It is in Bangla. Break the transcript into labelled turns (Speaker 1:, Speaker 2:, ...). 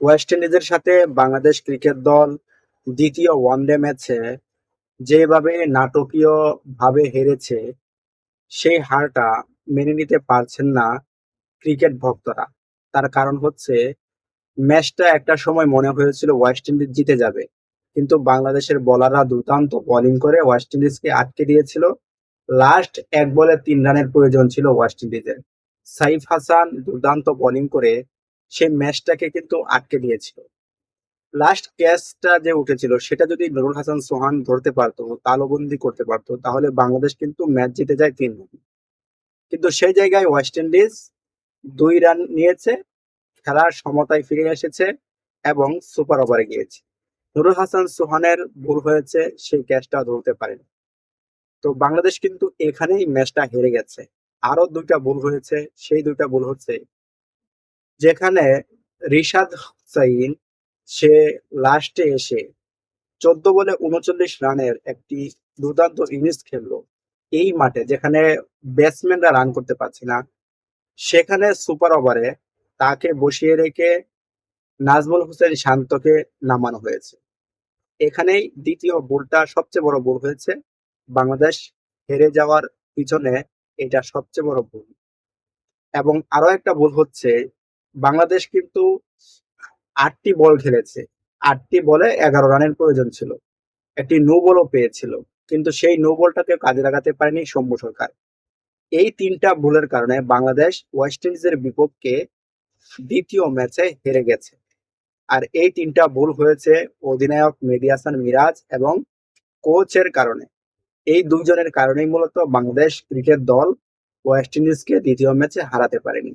Speaker 1: ওয়েস্ট ইন্ডিজের সাথে বাংলাদেশ ক্রিকেট দল দ্বিতীয় ওয়ানডে ম্যাচে যেভাবে নাটকীয় ভাবে হেরেছে, সেই হারটা মেনে নিতে পারছেন না ক্রিকেট ভক্তরা। তার কারণ হচ্ছে, ম্যাচটা একটা সময় মনে হয়েছিল ওয়েস্ট ইন্ডিজ জিতে যাবে, কিন্তু বাংলাদেশের বোলাররা দুর্দান্ত বোলিং করে ওয়েস্ট ইন্ডিজকে আটকে দিয়েছিল। লাস্ট এক বলে তিন রানের প্রয়োজন ছিল ওয়েস্ট ইন্ডিজের সাইফ হাসান দুর্দান্ত বোলিং করে সেই ম্যাচটাকে কিন্তু আটকে দিয়েছিল। লাস্ট ক্যাচটা যে উঠেছিল, সেটা যদি নুরুল হাসান সোহান ধরতে পারতো, তালবন্দি করতে পারতো, তাহলে বাংলাদেশ কিন্তু ম্যাচ জিতে যায় তিন রান কিন্তু সেই জায়গায় ওয়েস্ট ইন্ডিজ দুই রান নিয়েছে, খেলার সমতায় ফিরে এসেছে এবং সুপার ওভারে গিয়েছে। নুরুল হাসান সোহানের ভুল হয়েছে, সেই ক্যাচটা ধরতে পারেনি। তো বাংলাদেশ কিন্তু এখানেই ম্যাচটা হেরে গেছে। আরও দুইটা ভুল হয়েছে, সেই দুইটা ভুল হচ্ছে যেখানে রিশাদ হুসাইন, সে লাস্টে এসে চোদ্দ বলে উনচল্লিশ রানের একটি দুর্দান্ত ইনিংস খেললো এই মাঠে, যেখানে ব্যাটসম্যানরা রান করতে পারছে না। সেখানে সুপার ওভারে তাকে বসিয়ে রেখে নাজমুল হোসেন শান্তকে নামানো হয়েছে। এখানেই দ্বিতীয় ভুলটা সবচেয়ে বড় ভুল হয়েছে। বাংলাদেশ হেরে যাওয়ার পিছনে এটা সবচেয়ে বড় ভুল। এবং আরও একটা ভুল হচ্ছে বাংলাদেশ কিন্তু আটটি বল খেলেছে। আটটি বলে এগারো রানের প্রয়োজন ছিল। একটি নো বলও পেয়েছিল। কিন্তু সেই নো বলটাকে কাজে লাগাতে পারেনি সৌম্য সরকার। এই তিনটা ভুলের কারণে বাংলাদেশ ওয়েস্ট ইন্ডিজের বিপক্ষে দ্বিতীয় ম্যাচে হেরে গেছে। আর এই তিনটা ভুল হয়েছে অধিনায়ক মেহেদী হাসান মিরাজ এবং কোচের কারণে। এই দুইজনের কারণেই মূলত বাংলাদেশ ক্রিকেট দল ওয়েস্ট ইন্ডিজকে দ্বিতীয় ম্যাচে হারাতে পারেনি।